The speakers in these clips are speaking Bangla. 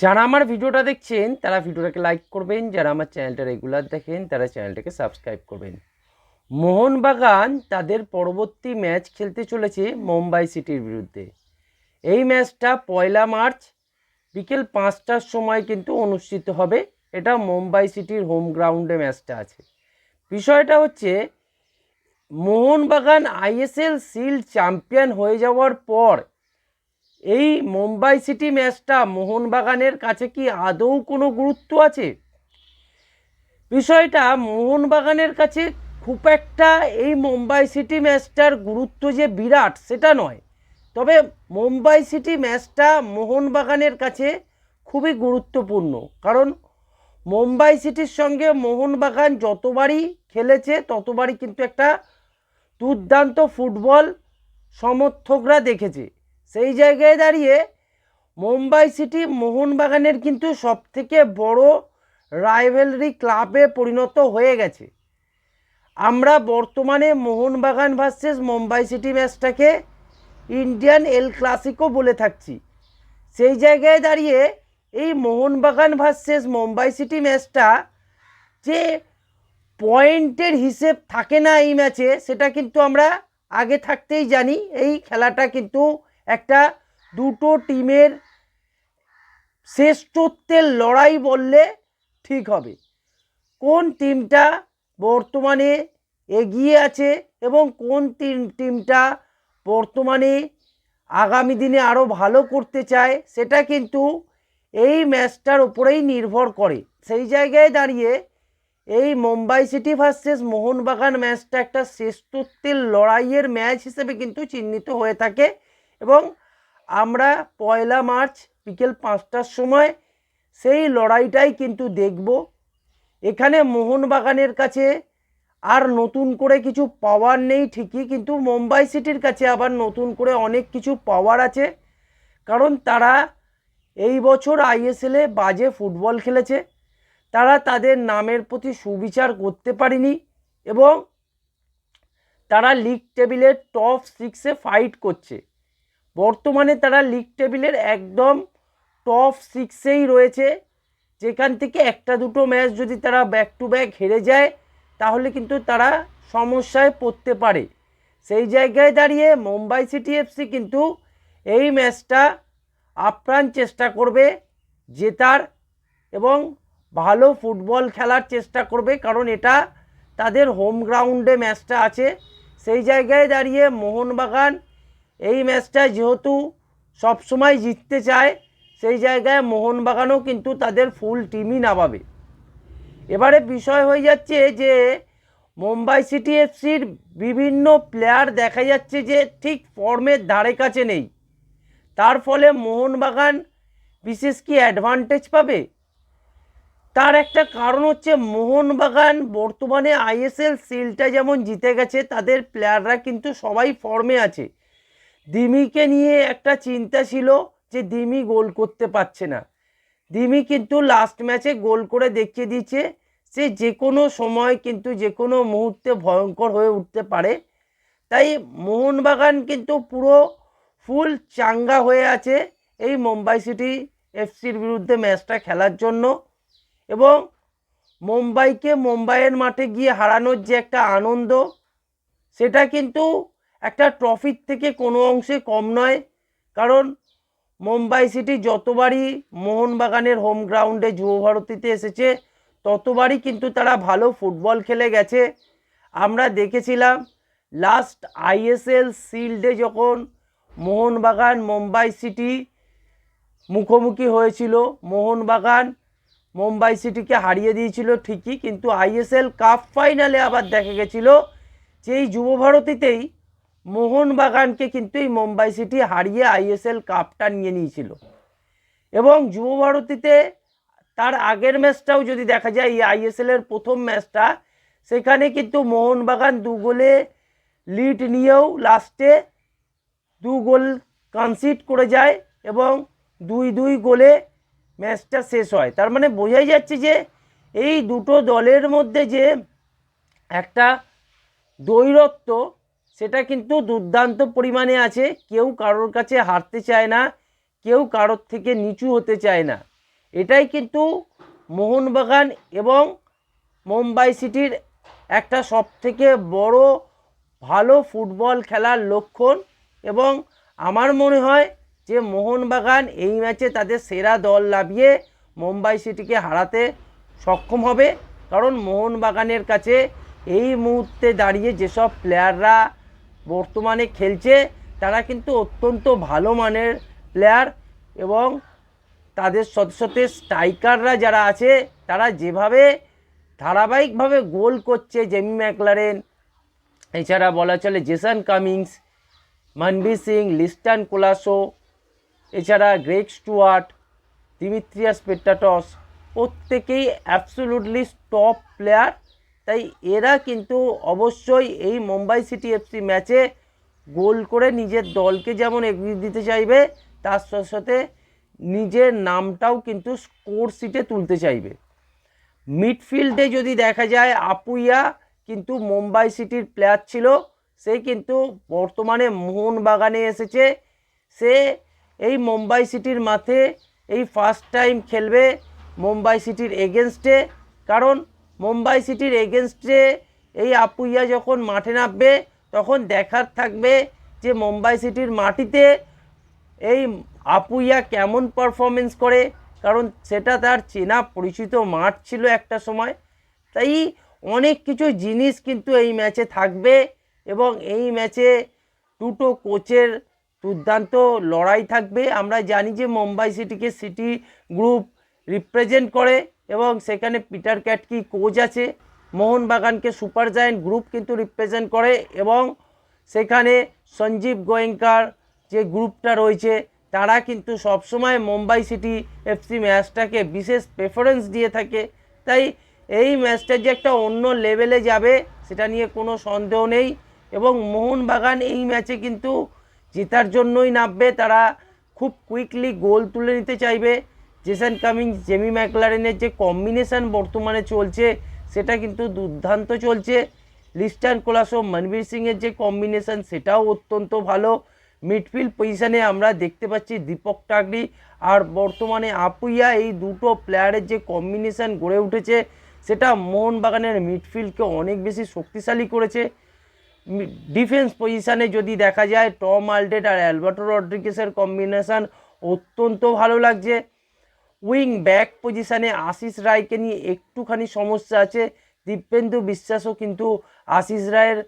যারা আমার ভিডিওটা দেখছেন, তারা ভিডিওটাকে লাইক করবেন। যারা আমার চ্যানেলটা রেগুলার দেখেন, তারা চ্যানেলটাকে সাবস্ক্রাইব করবেন। মোহনবাগান তাদের পরবর্তী ম্যাচ খেলতে চলেছে মুম্বাই সিটির বিরুদ্ধে। এই ম্যাচটা পয়লা মার্চ বিকেল পাঁচটার সময় কিন্তু অনুষ্ঠিত হবে। এটা মুম্বাই সিটির হোম গ্রাউন্ডে ম্যাচটা আছে। বিষয়টা হচ্ছে, মোহনবাগান আইএসএল শিল্ড চ্যাম্পিয়ন হয়ে যাওয়ার পর এই মুম্বাই সিটি ম্যাচটা মোহনবাগানের কাছে কি আদৌ কোনো গুরুত্ব আছে? বিষয়টা মোহনবাগানের কাছে খুব একটা এই মুম্বাই সিটি ম্যাচটার গুরুত্ব যে বিরাট সেটা নয়। তবে মুম্বাই সিটি ম্যাচটা মোহনবাগানের কাছে খুবই গুরুত্বপূর্ণ। কারণ মুম্বাই সিটির সঙ্গে মোহনবাগান যতবারই খেলেছে, ততবারই কিন্তু একটা দুর্দান্ত ফুটবল সমর্থকরা দেখেছে। সেই জায়গায় দাঁড়িয়ে মুম্বাই সিটি মোহনবাগানের কিন্তু সবথেকে বড় রাইভেলরি ক্লাবে পরিণত হয়ে গেছে। আমরা বর্তমানে মোহনবাগান ভার্সেস মুম্বাই সিটি ম্যাচটাকে ইন্ডিয়ান এল ক্লাসিকো বলে থাকছি। সেই জায়গায় দাঁড়িয়ে এই মোহনবাগান ভার্সেস মুম্বাই সিটি ম্যাচটা যে পয়েন্টের হিসেব থাকে না এই ম্যাচে সেটা কিন্তু আমরা আগে থাকতেই জানি। এই খেলাটা কিন্তু একটা দুটো টিমের শ্রেষ্ঠত্বের লড়াই বললে ঠিক হবে। কোন টিমটা বর্তমানে এগিয়ে আছে এবং কোন টিম, টিমটা বর্তমানে আগামী দিনে আরও ভালো করতে চায়, সেটা কিন্তু এই ম্যাচটার উপরেই নির্ভর করে। সেই জায়গায় দাঁড়িয়ে এই মুম্বাই সিটি ভার্সেস মোহনবাগান ম্যাচটা একটা শ্রেষ্ঠত্বের লড়াইয়ের ম্যাচ হিসেবে কিন্তু চিহ্নিত হয়ে থাকে। এবং আমরা পয়লা মার্চ বিকেল পাঁচটার সময় সেই লড়াইটাই কিন্তু দেখব। এখানে মোহনবাগানের কাছে আর নতুন করে কিছু পাওয়ার নেই ঠিকই, কিন্তু মুম্বাই সিটির কাছে আবার নতুন করে অনেক কিছু পাওয়ার আছে। কারণ তারা এই বছর আইএসএলে বাজে ফুটবল খেলেছে। তারা তাদের নামের প্রতি সুবিচার করতে পারেনি এবং তারা লিগ টেবিলের টপ সিক্সে ফাইট করছে। বর্তমানে তারা লিগ টেবিলের একদম টপ সিক্সেই রয়েছে। যেখান থেকে একটা দুটো ম্যাচ যদি তারা ব্যাক টু ব্যাক হেরে যায়, তাহলে কিন্তু তারা সমস্যায় পড়তে পারে। সেই জায়গায় দাঁড়িয়ে মুম্বাই সিটি এফসি কিন্তু এই ম্যাচটা আপ্রাণ চেষ্টা করবে জেতার এবং ভালো ফুটবল খেলার চেষ্টা করবে, কারণ এটা তাদের হোম গ্রাউন্ডে ম্যাচটা আছে। সেই জায়গায় দাঁড়িয়ে মোহনবাগান এই ম্যাচটা যেহেতু সবসময় জিততে চায়, সেই জায়গায় মোহনবাগানও কিন্তু তাদের ফুল টিমই নামাবে। এবারে বিষয় হয়ে যাচ্ছে যে, মুম্বাই সিটি এফসির বিভিন্ন প্লেয়ার দেখা যাচ্ছে যে ঠিক ফর্মের ধারে কাছে নেই। তার ফলে মোহনবাগান বিশেষ কি অ্যাডভান্টেজ পাবে? তার একটা কারণ হচ্ছে মোহনবাগান বর্তমানে আইএসএল সিলটা যেমন জিতে গেছে, তাদের প্লেয়াররা কিন্তু সবাই ফর্মে আছে। দিমিকে নিয়ে একটা চিন্তা ছিল যে দিমি গোল করতে পারছে না। দিমি কিন্তু লাস্ট ম্যাচে গোল করে দেখিয়ে দিচ্ছে সে যে কোনো সময় কিন্তু যে কোনো মুহূর্তে ভয়ঙ্কর হয়ে উঠতে পারে। তাই মোহনবাগান কিন্তু পুরো ফুল চাঙ্গা হয়ে আছে এই মুম্বাই সিটি এফসির বিরুদ্ধে ম্যাচটা খেলার জন্য। এবং মুম্বাইকে মুম্বাইয়ের মাঠে গিয়ে হারানোর যে একটা আনন্দ, সেটা কিন্তু একটা ট্রফির থেকে কোনো অংশে কম নয়। কারণ মুম্বাই সিটি যতবারই মোহনবাগানের হোম গ্রাউন্ডে যুব ভারতীতে এসেছে, ততবারই কিন্তু তারা ভালো ফুটবল খেলে গেছে। আমরা দেখেছিলাম লাস্ট আইএসএল শিল্ডে যখন মোহনবাগান, মুম্বাই সিটি মুখোমুখি হয়েছিল, মোহনবাগান মুম্বাই সিটিকে হারিয়ে দিয়েছিল ঠিকই, কিন্তু আইএসএল কাপ ফাইনালে আবার দেখা গেছিল যে এই যুব ভারতীতেই মোহনবাগানকে কিন্তু এই মুম্বাই সিটি হারিয়ে আইএসএল কাপটা নিয়ে নিয়েছিল। এবং যুব ভারতীতে তার আগের ম্যাচটাও যদি দেখা যায়, এই আইএসএলের প্রথম ম্যাচটা, সেখানে কিন্তু মোহনবাগান দু গোলে লিড নিয়েও লাস্টে দু গোল কনসিড করে যায় এবং দুই দুই গোলে ম্যাচটা শেষ হয়। তার মানে বোঝাই যাচ্ছে যে এই দুটো দলের মধ্যে যে একটা দৈরত্ব সেটা কিন্তু দুর্দান্ত পরিমাণে আছে। কেউ কারোর কাছে হারতে চায় না, কেউ কারোর থেকে নিচু হতে চায় না। এটাই কিন্তু মোহনবাগান এবং মুম্বাই সিটির একটা সবথেকে বড়, ভালো ফুটবল খেলার লক্ষণ এবং আমার মনে হয় যে মোহনবাগান এই ম্যাচে তাদের সেরা দল লাভিয়ে মুম্বাই সিটিকে হারাতে সক্ষম হবে। কারণ মোহনবাগানের কাছে এই মুহূর্তে দাঁড়িয়ে যেসব প্লেয়াররা বর্তমানে খেলছে, তারা কিন্তু অত্যন্ত ভালো মানের প্লেয়ার এবং তাদের সাথে সাথে স্ট্রাইকাররা যারা আছে, তারা যেভাবে ধারাবাহিকভাবে গোল করছে জেমি ম্যাকলারেন, এছাড়া বলা চলে জেসান কামিংস, মনবীর সিং, লিস্টান কোলাসো, এছাড়া গ্রেগ স্টুয়ার্ট, দিমিত্রিয়াস পেট্টাটস প্রত্যেকেই অ্যাবসোলুটলি টপ প্লেয়ার তাই এরা কিন্তু অবশ্যই এই মুম্বাই সিটি এফসি ম্যাচে গোল করে নিজের দলকে যেমন এগিয়ে দিতে চাইবে, তার সাথে সাথে নিজের নামটাও কিন্তু স্কোর সিটে তুলতে চাইবে। মিডফিল্ডে যদি দেখা যায়, আপুইয়া কিন্তু মুম্বাই সিটির প্লেয়ার ছিল, সে কিন্তু বর্তমানে মোহনবাগানে এসেছে। সে এই মুম্বাই সিটির মাঠে এই ফার্স্ট টাইম খেলবে মুম্বাই সিটির এগেনস্টে কারণ মুম্বাই সিটির এগেনস্টে এই আপুইয়া যখন মাঠে নামবে, তখন দেখার থাকবে যে মুম্বাই সিটির মাটিতে এই আপুইয়া কেমন পারফরমেন্স করে। কারণ সেটা তার চেনা পরিচিত মাঠ ছিল একটা সময়। তাই অনেক কিছু জিনিস কিন্তু এই ম্যাচে থাকবে এবং এই ম্যাচে দুটো কোচের দুর্দান্ত লড়াই থাকবে। আমরা জানি যে মুম্বাই সিটিকে সিটি গ্রুপ রিপ্রেজেন্ট করে। এবং সেখানে পিটার ক্যাটকি কোচ আছে, মোহনবাগানকে সুপার জায়েন্ট গ্রুপ কিন্তু রিপ্রেজেন্ট করে এবং সেখানে সঞ্জীব গোয়েঙ্কার যে গ্রুপটা রয়েছে, তারা কিন্তু সবসময় মুম্বাই সিটি এফসি ম্যাচটাকে বিশেষ প্রেফারেন্স দিয়ে থাকে। তাই এই ম্যাচটা যে একটা অন্য লেভেলে যাবে, সেটা নিয়ে কোনো সন্দেহ নেই এবং মোহনবাগান এই ম্যাচে কিন্তু জেতার জন্যই নামবে। তারা খুব কুইকলি গোল তুলে নিতে চাইবে। জেসন কামিংস, জেমি ম্যাকলারেনের যে কম্বিনেশন বর্তমানে চলছে, সেটা কিন্তু দুর্দান্ত চলছে। লিস্টান কোলাসো, মনবীর সিংয়ের যে কম্বিনেশন, সেটাও অত্যন্ত ভালো। মিডফিল্ড পজিশনে আমরা দেখতে পাচ্ছি দীপক টাগরি আর বর্তমানে আপুইয়া এই দুটো প্লেয়ারের যে কম্বিনেশন গড়ে উঠেছে, সেটা মোহনবাগানের মিডফিল্ডকে অনেক বেশি শক্তিশালী করেছে। ডিফেন্স পজিশানে যদি দেখা যায়, টম আলডেট আর অ্যালবার্টো রড্রিগেসের কম্বিনেশান অত্যন্ত ভালো লাগছে। উইং ব্যাক পজিশানে আশিস রায়কে নিয়ে একটুখানি সমস্যা আছে। দিব্যেন্দু বিশ্বাসও কিন্তু আশিস রায়ের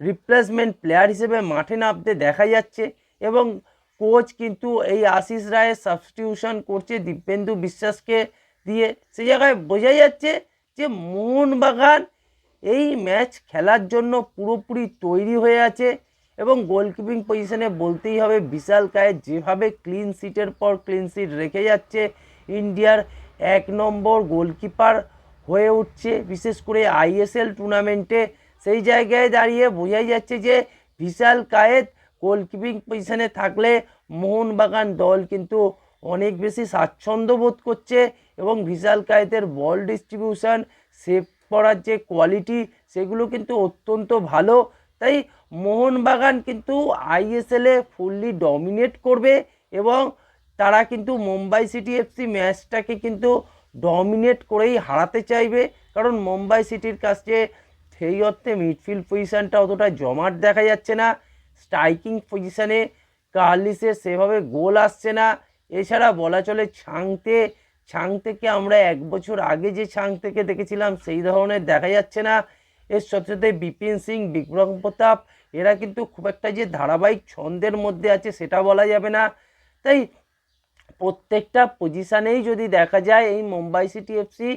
রিপ্লেসমেন্ট প্লেয়ার হিসেবে মাঠে নামতে দেখা যাচ্ছে এবং কোচ কিন্তু এই আশিস রায়ের সাবস্টিটিউশন করছে দিব্যেন্দু বিশ্বাসকে দিয়ে। সে জায়গায় বোঝা যাচ্ছে যে মোহনবাগান এই ম্যাচ খেলার জন্য পুরোপুরি তৈরি হয়ে আছে এবং গোলকিপিং পজিশনে বলতেই হবে, বিশাল কায়ের যেভাবে ক্লিন সিটের পর ক্লিন সিট রেখে যাচ্ছে ইন্ডিয়ার এক নম্বর গোলকিপার হয়ে উঠছে। বিশেষ করে আইএসএল টুর্নামেন্টে সেই জায়গায় দাঁড়িয়ে বোঝাই যাচ্ছে যে বিশাল কায়েত গোলকিপিং পজিশনে থাকলে মোহনবাগান দল কিন্তু অনেক বেশি স্বাচ্ছন্দ্য বোধ করছে এবং বিশাল কায়েতের বল ডিস্ট্রিবিউশন, সেভ করার যে কোয়ালিটি, সেগুলো কিন্তু অত্যন্ত ভালো। তাই মোহনবাগান কিন্তু আইএসএলে ফুললি ডমিনেট করবে এবং তারা কিন্তু মুম্বাই সিটি এফসি ম্যাচটাকে কিন্তু ডমিনেট করেই হারাতে চাইবে। কারণ মুম্বাই সিটির কাছে সেই অর্থে মিডফিল্ড পজিশানটা অতটা জমাট দেখা যাচ্ছে না। স্ট্রাইকিং পজিশানে কার্লিসের সেভাবে গোল আসছে না। এছাড়া বলা চলে ছাংতে ছাং থেকে আমরা এক বছর আগে যে ছাং থেকে দেখেছিলাম, সেই ধরনের দেখা যাচ্ছে না। এর সাথে সাথে বিপিন সিং, বিক্রম প্রতাপ, এরা কিন্তু খুব একটা যে ধারাবাহিক ছন্দের মধ্যে আছে, সেটা বলা যাবে না। তাই প্রত্যেকটা পজিশানেই যদি দেখা যায়, এই মুম্বাই সিটি এফসি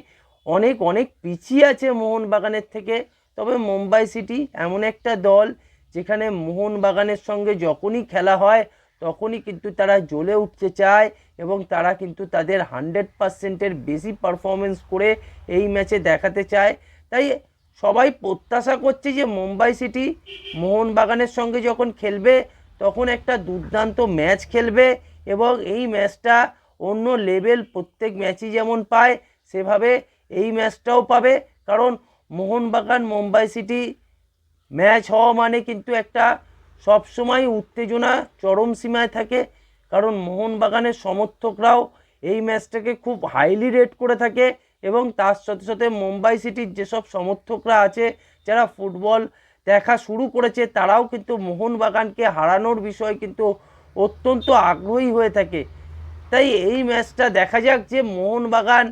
অনেক অনেক পিছিয়ে আছে মোহনবাগানের থেকে। তবে মুম্বাই সিটি এমন একটা দল যেখানে মোহনবাগানের সঙ্গে যখনই খেলা হয়, তখনই কিন্তু তারা জ্বলে উঠতে চায় এবং তারা কিন্তু তাদের হান্ড্রেড পার্সেন্টের বেশি পারফরমেন্স করে এই ম্যাচে দেখাতে চায়। তাই সবাই প্রত্যাশা করছে যে মুম্বাই সিটি মোহনবাগানের সঙ্গে যখন খেলবে, তখন একটা দুর্দান্ত ম্যাচ খেলবে এবং এই ম্যাচটা অন্য লেভেল প্রত্যেক ম্যাচই যেমন পায়, সেভাবে এই ম্যাচটাও পাবে। কারণ মোহনবাগান মুম্বাই সিটি ম্যাচ হওয়া মানে কিন্তু একটা সবসময় উত্তেজনা, চরম সীমায় থাকে। কারণ মোহনবাগানের সমর্থকরাও এই ম্যাচটাকে খুব হাইলি রেট করে থাকে এবং তার সাথে সাথে মুম্বাই সিটির যেসব সমর্থকরা আছে, যারা ফুটবল দেখা শুরু করেছে, তারাও কিন্তু মোহনবাগানকে হারানোর বিষয়ে কিন্তু অত্যন্ত আগ্রহী হয়ে থাকে। তাই এই ম্যাচটা দেখা যাক যে মোহনবাগান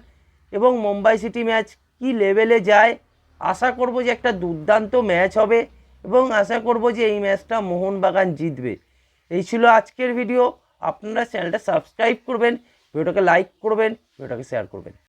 এবং মুম্বাই সিটি ম্যাচ কি লেভেলে যায়। আশা করব যে একটা দুর্দান্ত ম্যাচ হবে এবং আশা করব যে এই ম্যাচটা মোহনবাগান জিতবে। এই ছিল আজকের ভিডিও। আপনারা চ্যানেলটা সাবস্ক্রাইব করবেন, ভিডিওটাকে লাইক করবেন, ভিডিওটাকে শেয়ার করবেন।